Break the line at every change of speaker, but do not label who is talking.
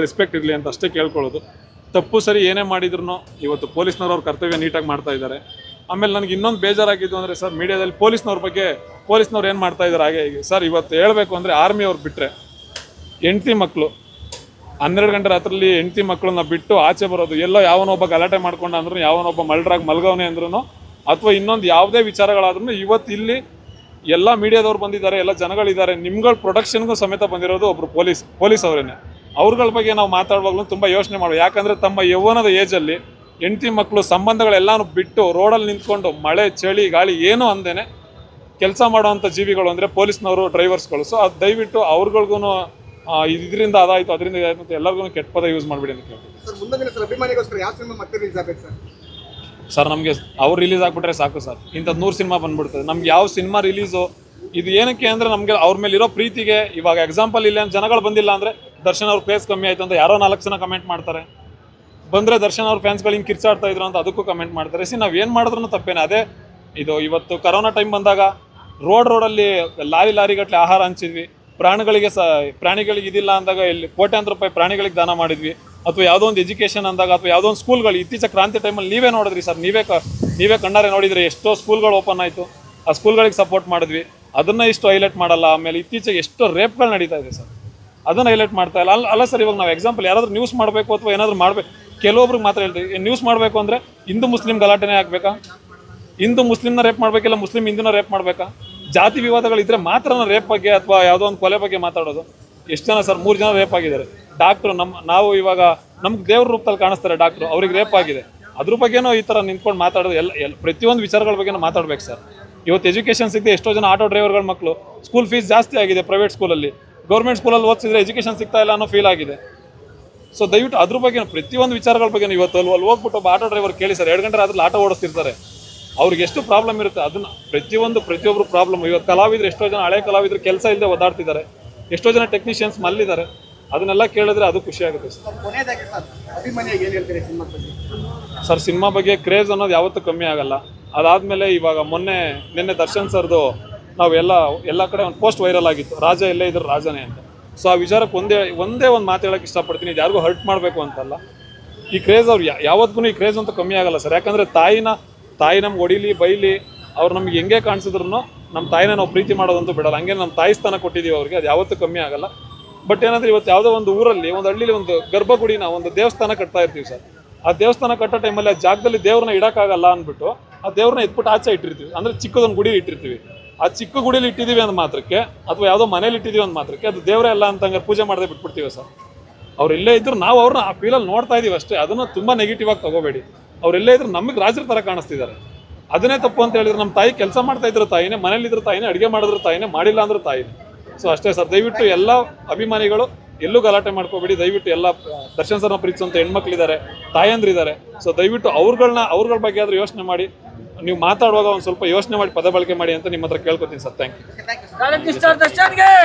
Respect ಇರಲಿ ಅಂತ ಅಷ್ಟೇ ಕೇಳ್ಕೊಳ್ಳೋದು. ತಪ್ಪು ಸರಿ ಏನೇ ಮಾಡಿದ್ರು ಇವತ್ತು ಪೊಲೀಸ್ನವ್ರು ಅವ್ರ ಕರ್ತವ್ಯ ನೀಟಾಗಿ ಮಾಡ್ತಾ ಇದ್ದಾರೆ. ಆಮೇಲೆ ನನಗೆ ಇನ್ನೊಂದು ಬೇಜಾರಾಗಿದ್ದು ಅಂದರೆ ಸರ್, ಮೀಡಿಯಾದಲ್ಲಿ ಪೊಲೀಸ್ನವ್ರ ಬಗ್ಗೆ ಪೊಲೀಸ್ನವ್ರು ಏನು ಮಾಡ್ತಾ ಇದ್ದಾರೆ ಹಾಗೆ ಹೀಗೆ. ಸರ್, ಇವತ್ತು ಹೇಳಬೇಕು ಅಂದರೆ ಆರ್ಮಿ ಅವ್ರು ಬಿಟ್ಟರೆ ಹೆಂಡ್ತಿ ಮಕ್ಕಳು ಹನ್ನೆರಡು ಗಂಟೆ ರಾತ್ರಲ್ಲಿ ಹೆಂಡ್ತಿ ಮಕ್ಕಳನ್ನ ಬಿಟ್ಟು ಆಚೆ ಬರೋದು, ಎಲ್ಲೋ ಯಾವನೊಬ್ಬ ಗಲಾಟೆ ಮಾಡ್ಕೊಂಡ ಅಂದ್ರೂ ಯಾವನೊಬ್ಬ ಮಲ್ಡ್ರಾಗಿ ಮಲ್ಗವನೆ ಅಂದ್ರೂ ಅಥವಾ ಇನ್ನೊಂದು ಯಾವುದೇ ವಿಚಾರಗಳಾದ್ರೂ ಇವತ್ತು ಇಲ್ಲಿ ಎಲ್ಲ ಮೀಡಿಯಾದವ್ರು ಬಂದಿದ್ದಾರೆ, ಎಲ್ಲ ಜನಗಳಿದ್ದಾರೆ, ನಿಮ್ಗಳ ಪ್ರೊಡಕ್ಷನ್ಗೂ ಸಮೇತ ಬಂದಿರೋದು ಒಬ್ಬರು ಪೊಲೀಸ್ ಪೊಲೀಸ್ ಅವರೇನೆ. ಅವ್ರಗಳ ಬಗ್ಗೆ ನಾವು ಮಾತಾಡುವಾಗಲೂ ತುಂಬ ಯೋಚನೆ ಮಾಡುವ. ಯಾಕಂದರೆ ತಮ್ಮ ಯೌವನದ ಏಜಲ್ಲಿ ಹೆಂಡತಿ ಮಕ್ಕಳು ಸಂಬಂಧಗಳೆಲ್ಲಾನು ಬಿಟ್ಟು ರೋಡಲ್ಲಿ ನಿಂತ್ಕೊಂಡು ಮಳೆ ಚಳಿ ಗಾಳಿ ಏನೂ ಅಂದೇನೆ ಕೆಲಸ ಮಾಡುವಂಥ ಜೀವಿಗಳು ಅಂದರೆ ಪೊಲೀಸ್ನವರು ಡ್ರೈವರ್ಸ್ಗಳು. ಸೊ ಅದು ದಯವಿಟ್ಟು ಅವ್ರಗಳಿಗೂ ಇದರಿಂದ ಅದಾಯಿತು ಅದರಿಂದ ಇದಾಯಿತು ಎಲ್ಲರಿಗೂ ಕೆಟ್ಟ ಪದ ಯೂಸ್ ಮಾಡಿಬಿಡಿ ಅಂತ ಕೇಳ್ತೀನಿ.
ಸರ್ ಮುಂದಿನ ಸಲ ಅಭಿಮಾನಿಗೋಸ್ಕರ ಯಾವ ಸಿನಿಮಾ ಮತ್ತೆ ರಿಲೀಸ್ ಆಗ್ಬೇಕು ಸರ್?
ಸರ್ ನಮಗೆ ಅವ್ರು ರಿಲೀಸ್ ಆಗಿಬಿಟ್ರೆ ಸಾಕು ಸರ್. ಇಂಥದ್ದು ನೂರು ಸಿನಿಮಾ ಬಂದ್ಬಿಡ್ತದೆ. ನಮ್ಗೆ ಯಾವ ಸಿನಿಮಾ ರಿಲೀಸು ಇದು ಏನಕ್ಕೆ ಅಂದರೆ ನಮಗೆ ಅವ್ರ ಮೇಲೆ ಇರೋ ಪ್ರೀತಿಗೆ ಇವಾಗ ಎಕ್ಸಾಂಪಲ್ ಇಲ್ಲ ಜನಗಳು ಬಂದಿಲ್ಲ ಅಂದರೆ ದರ್ಶನ್ ಅವ್ರ ಪ್ಲೇಸ್ ಕಮ್ಮಿ ಆಯಿತು ಅಂತ ಯಾರೋ ನಾಲ್ಕು ಜನ ಕಮೆಂಟ್ ಮಾಡ್ತಾರೆ. ಬಂದರೆ ದರ್ಶನ್ ಅವ್ರ ಫ್ಯಾನ್ಸ್ಗಳು ಹಿಂಗೆ ಕಿರ್ಚಾಡ್ತಾ ಇದ್ರು ಅಂತ ಅದಕ್ಕೂ ಕಮೆಂಟ್ ಮಾಡ್ತಾರೆ. ಸಿ, ನಾವು ಏನು ಮಾಡಿದ್ರು ತಪ್ಪೇನೆ. ಅದೇ ಇದು ಇವತ್ತು ಕರೋನಾ ಟೈಮ್ ಬಂದಾಗ ರೋಡ್ ರೋಡಲ್ಲಿ ಲಾರಿ ಲಾರಿಗಟ್ಟಲೆ ಆಹಾರ ಹಂಚಿದ್ವಿ. ಪ್ರಾಣಿಗಳಿಗೆ ಸ, ಪ್ರಾಣಿಗಳಿಗೆ ಇದಿಲ್ಲ ಅಂದಾಗ ಇಲ್ಲಿ ಕೋಟ್ಯಾಂತರ ರೂಪಾಯಿ ಪ್ರಾಣಿಗಳಿಗೆ ದಾನ ಮಾಡಿದ್ವಿ. ಅಥವಾ ಯಾವುದೋ ಒಂದು ಎಜುಕೇಷನ್ ಅಂದಾಗ ಅಥವಾ ಯಾವುದೋ ಒಂದು ಸ್ಕೂಲ್ಗಳು ಇತ್ತೀಚೆ ಕ್ರಾಂತಿ ಟೈಮಲ್ಲಿ ನೀವೇ ನೋಡಿದ್ರಿ ಸರ್. ನೀವೇ ಕ, ನೀವೇ ಕಣ್ಣಾರೆ ನೋಡಿದ್ರಿ ಎಷ್ಟೋ ಸ್ಕೂಲ್ಗಳು ಓಪನ್ ಆಯಿತು. ಆ ಸ್ಕೂಲ್ಗಳಿಗೆ ಸಪೋರ್ಟ್ ಮಾಡಿದ್ವಿ. ಅದನ್ನು ಇಷ್ಟು ಹೈಲೈಟ್ ಮಾಡಲ್ಲ. ಆಮೇಲೆ ಇತ್ತೀಚೆಗೆ ಎಷ್ಟೋ ರೇಪ್ಗಳು ನಡೀತಾ ಇದೆ ಸರ್. ಅದನ್ನ ಹೈಲೈಟ್ ಮಾಡ್ತಾ ಇಲ್ಲ. ಅಲ್ಲ ಸರ್ ಇವಾಗ ನಾವು ಎಕ್ಸಾಂಪಲ್ ಯಾರಾದರೂ ನ್ಯೂಸ್ ಮಾಡಬೇಕು ಅಥವಾ ಏನಾದರೂ ಮಾಡಬೇಕು, ಕೆಲವೊಬ್ರಿಗೆ ಮಾತ್ರ ಹೇಳ್ತೀವಿ ನ್ಯೂಸ್ ಮಾಡಬೇಕು ಅಂದರೆ ಹಿಂದೂ ಮುಸ್ಲಿಂ ಗಲಾಟೆನೇ ಆಗಬೇಕಾ? ಹಿಂದೂ ಮುಸ್ಲಿಮ್ನ ರೇಪ್ ಮಾಡಬೇಕಿಲ್ಲ ಮುಸ್ಲಿಂ ಹಿಂದೂನ ರೇಪ್ ಮಾಡಬೇಕಾ? ಜಾತಿ ವಿವಾದಗಳಿದ್ದರೆ ಮಾತ್ರ ರೇಪ್ ಬಗ್ಗೆ ಅಥವಾ ಯಾವುದೋ ಒಂದು ಕೊಲೆ ಬಗ್ಗೆ ಮಾತಾಡೋದು. ಎಷ್ಟು ಜನ ಸರ್ ಮೂರು ಜನ ರೇಪ್ ಆಗಿದ್ದಾರೆ. ಡಾಕ್ಟ್ರು ನಮ್ಮ ನಾವು ಇವಾಗ ನಮ್ಗೆ ದೇವ್ರ ರೂಪದಲ್ಲಿ ಕಾಣಿಸ್ತಾರೆ ಡಾಕ್ಟ್ರು ಅವ್ರಿಗೆ ರೇಪ್ ಆಗಿದೆ. ಅದ್ರ ಬಗ್ಗೆನೂ ಈ ಥರ ನಿಂತ್ಕೊಂಡು ಮಾತಾಡೋದು ಎಲ್ಲ ಎಲ್ಲ, ಪ್ರತಿಯೊಂದು ವಿಚಾರಗಳ ಬಗ್ಗೆನೂ ಮಾತಾಡ್ಬೇಕು ಸರ್ ಇವತ್ತು ಎಜುಕೇಷನ್ ಸಿಗದೆ ಎಷ್ಟೋ ಜನ ಆಟೋ ಡ್ರೈವರ್ಗಳ ಮಕ್ಕಳು ಸ್ಕೂಲ್ ಫೀಸ್ ಜಾಸ್ತಿ ಆಗಿದೆ ಪ್ರೈವೇಟ್ ಸ್ಕೂಲಲ್ಲಿ ಗೌರ್ಮೆಂಟ್ ಸ್ಕೂಲಲ್ಲಿ ಓದಿಸಿದ್ರೆ ಎಜುಕೇಷನ್ ಸಿಗ್ತಾ ಇಲ್ಲ ಅನ್ನೋ ಫೀಲ್ ಆಗಿದೆ. ಸೊ ದಯವಿಟ್ಟು ಅದ್ರ ಬಗ್ಗೆ ಪ್ರತಿಯೊಂದು ವಿಚಾರಗಳ ಬಗ್ಗೆ ಇವತ್ತು ಅಲ್ಲಿ ಅಲ್ಲಿ ಹೋಗ್ಬಿಟ್ಟು ಒಬ್ಬ ಆಟೋ ಡ್ರೈವರ್ ಕೇಳಿ ಸರ್ ಎರಡು ಗಂಟೆ ರಾತ್ರಿ ಆಟೋ ಓಡಿಸ್ತಿರ್ತಾರೆ. ಅವ್ರಿಗೆ ಎಷ್ಟು ಪ್ರಾಬ್ಲಮ್ ಇರುತ್ತೆ? ಅದನ್ನ ಪ್ರತಿಯೊಂದು ಪ್ರತಿಯೊಬ್ಬರು ಪ್ರಾಬ್ಲಮ್ ಇವತ್ತು ಕಲಾವಿದ್ರು ಎಷ್ಟೋ ಜನ ಹಳೆ ಕಲಾವಿದ್ರು ಕೆಲಸ ಇಲ್ಲದೆ ಓದಾಡ್ತಿದ್ದಾರೆ ಎಷ್ಟೋ ಜನ ಟೆಕ್ನಿಷಿಯನ್ಸ್ ಮಲ್ಲಿದ್ದಾರೆ. ಅದನ್ನೆಲ್ಲ ಕೇಳಿದ್ರೆ ಅದು ಖುಷಿ ಆಗುತ್ತೆ ಸರ್.
ಸರ್ ಸಿನಿಮಾ ಬಗ್ಗೆ?
ಕ್ರೇಜ್ ಅನ್ನೋದು ಯಾವತ್ತೂ ಕಮ್ಮಿ ಆಗಲ್ಲ. ಅದಾದಮೇಲೆ ಇವಾಗ ಮೊನ್ನೆ ನಿನ್ನೆ ದರ್ಶನ್ ಸರ್ದು ನಾವು ಎಲ್ಲ ಕಡೆ ಒಂದು ಪೋಸ್ಟ್ ವೈರಲ್ ಆಗಿತ್ತು. ರಾಜ ಎಲ್ಲೇ ಇದ್ರು ರಾಜನೇ ಅಂತ. ಸೊ ಆ ವಿಚಾರಕ್ಕೆ ಒಂದೇ ಒಂದೇ ಒಂದು ಮಾತು ಹೇಳಕ್ಕೆ ಇಷ್ಟಪಡ್ತೀನಿ. ಇದು ಯಾರಿಗೂ ಹರ್ಟ್ ಮಾಡಬೇಕು ಅಂತಲ್ಲ. ಈ ಕ್ರೇಜ್ ಅವ್ರು ಯಾವತ್ತೂ ಯಾವತ್ತಿಗೂ ಈ ಕ್ರೇಜ್ ಅಂತೂ ಕಮ್ಮಿ ಆಗಲ್ಲ ಸರ್. ಯಾಕಂದರೆ ತಾಯಿನ, ತಾಯಿ ನಮ್ಗೆ ಒಡಿಲಿ ಬೈಲಿ, ಅವ್ರು ನಮ್ಗೆ ಹೆಂಗೆ ಕಾಣಿಸಿದ್ರು ನಮ್ಮ ತಾಯಿನ ನಾವು ಪ್ರೀತಿ ಮಾಡೋದಂತೂ ಬಿಡಲ್ಲ. ಹಂಗೆ ನಮ್ಮ ತಾಯಿ ಸ್ಥಾನ ಕೊಟ್ಟಿದ್ದೀವಿ ಅವ್ರಿಗೆ. ಅದು ಯಾವತ್ತೂ ಕಮ್ಮಿ ಆಗಲ್ಲ. ಬಟ್ ಏನಂದ್ರೆ ಇವತ್ತು ಯಾವುದೋ ಒಂದು ಊರಲ್ಲಿ, ಒಂದು ಹಳ್ಳಿಲಿ ಒಂದು ಗರ್ಭಗುಡಿನ ಒಂದು ದೇವಸ್ಥಾನ ಕಟ್ತಾ ಇರ್ತೀವಿ ಸರ್. ಆ ದೇವಸ್ಥಾನ ಕಟ್ಟೋ ಟೈಮಲ್ಲಿ ಆ ಜಾಗದಲ್ಲಿ ದೇವ್ರನ್ನ ಇಡೋಕ್ಕಾಗಲ್ಲ ಅಂದ್ಬಿಟ್ಟು, ಆ ದೇವ್ರನ್ನ ಎತ್ಬಿಟ್ಟು ಆಚೆ ಇಟ್ಟಿರ್ತೀವಿ. ಅಂದರೆ ಚಿಕ್ಕದೊಂದು ಗುಡಿ ಇಟ್ಟಿರ್ತೀವಿ. ಆ ಚಿಕ್ಕ ಗುಡಿಲಿ ಇಟ್ಟಿದ್ದೀವಿ ಅಂದ ಮಾತ್ರಕ್ಕೆ, ಅಥವಾ ಯಾವುದೋ ಮನೇಲಿ ಇಟ್ಟಿದ್ದೀವಿ ಅಂದ ಮಾತ್ರಕ್ಕೆ, ಅದು ದೇವರೇ ಅಲ್ಲ ಅಂತ ಪೂಜೆ ಮಾಡದೆ ಬಿಟ್ಬಿಡ್ತೀವಿ ಸರ್? ಅವ್ರು ಇಲ್ಲೇ ಇದ್ರು ನಾವು ಅವ್ರನ್ನ ಆ ಫೀಲಲ್ಲಿ ನೋಡ್ತಾ ಇದೀವಿ ಅಷ್ಟೇ. ಅದನ್ನು ತುಂಬಾ ನೆಗೆಟಿವ್ ಆಗಿ ತಗೋಬೇಡಿ. ಅವ್ರು ಇಲ್ಲೇ ಇದ್ರು ನಮಗೆ ರಾಜರ ತರ ಕಾಣಿಸ್ತಿದ್ದಾರೆ. ಅದನ್ನೇ ತಪ್ಪು ಅಂತ ಹೇಳಿದ್ರೆ ನಮ್ಮ ತಾಯಿ ಕೆಲಸ ಮಾಡ್ತಾ ಇದ್ರು ತಾಯಿನೇ ಮನೇಲಿದ್ರು ತಾಯಿನೇ, ಅಡುಗೆ ಮಾಡಿದ್ರು ತಾಯಿನೇ, ಮಾಡಿಲ್ಲ ಅಂದ್ರೆ ತಾಯಿನೇ. ಸೊ ಅಷ್ಟೇ ಸರ್, ದಯವಿಟ್ಟು ಎಲ್ಲ ಅಭಿಮಾನಿಗಳು ಎಲ್ಲೂ ಗಲಾಟೆ ಮಾಡ್ಕೋಬೇಡಿ. ದಯವಿಟ್ಟು ಎಲ್ಲ ದರ್ಶನ್ ಸರ್ನ ಪ್ರೀತಿಸುವಂತ ಹೆಣ್ಮಕ್ಳಿದ್ದಾರೆ, ತಾಯಂದ್ರಿದ್ದಾರೆ. ಸೊ ದಯವಿಟ್ಟು ಅವ್ರುಗಳನ್ನ ಅವ್ರಗಳ ಬಗ್ಗೆ ಆದ್ರೂ ಯೋಚನೆ ಮಾಡಿ. ನೀವು ಮಾತಾಡುವಾಗ ಒಂದು ಸ್ವಲ್ಪ ಯೋಚನೆ ಮಾಡಿ ಪದ ಬಳಕೆ ಮಾಡಿ ಅಂತ ನಿಮ್ಮ ಹತ್ರ ಕೇಳ್ಕೊತೀನಿ ಸರ್. Thank you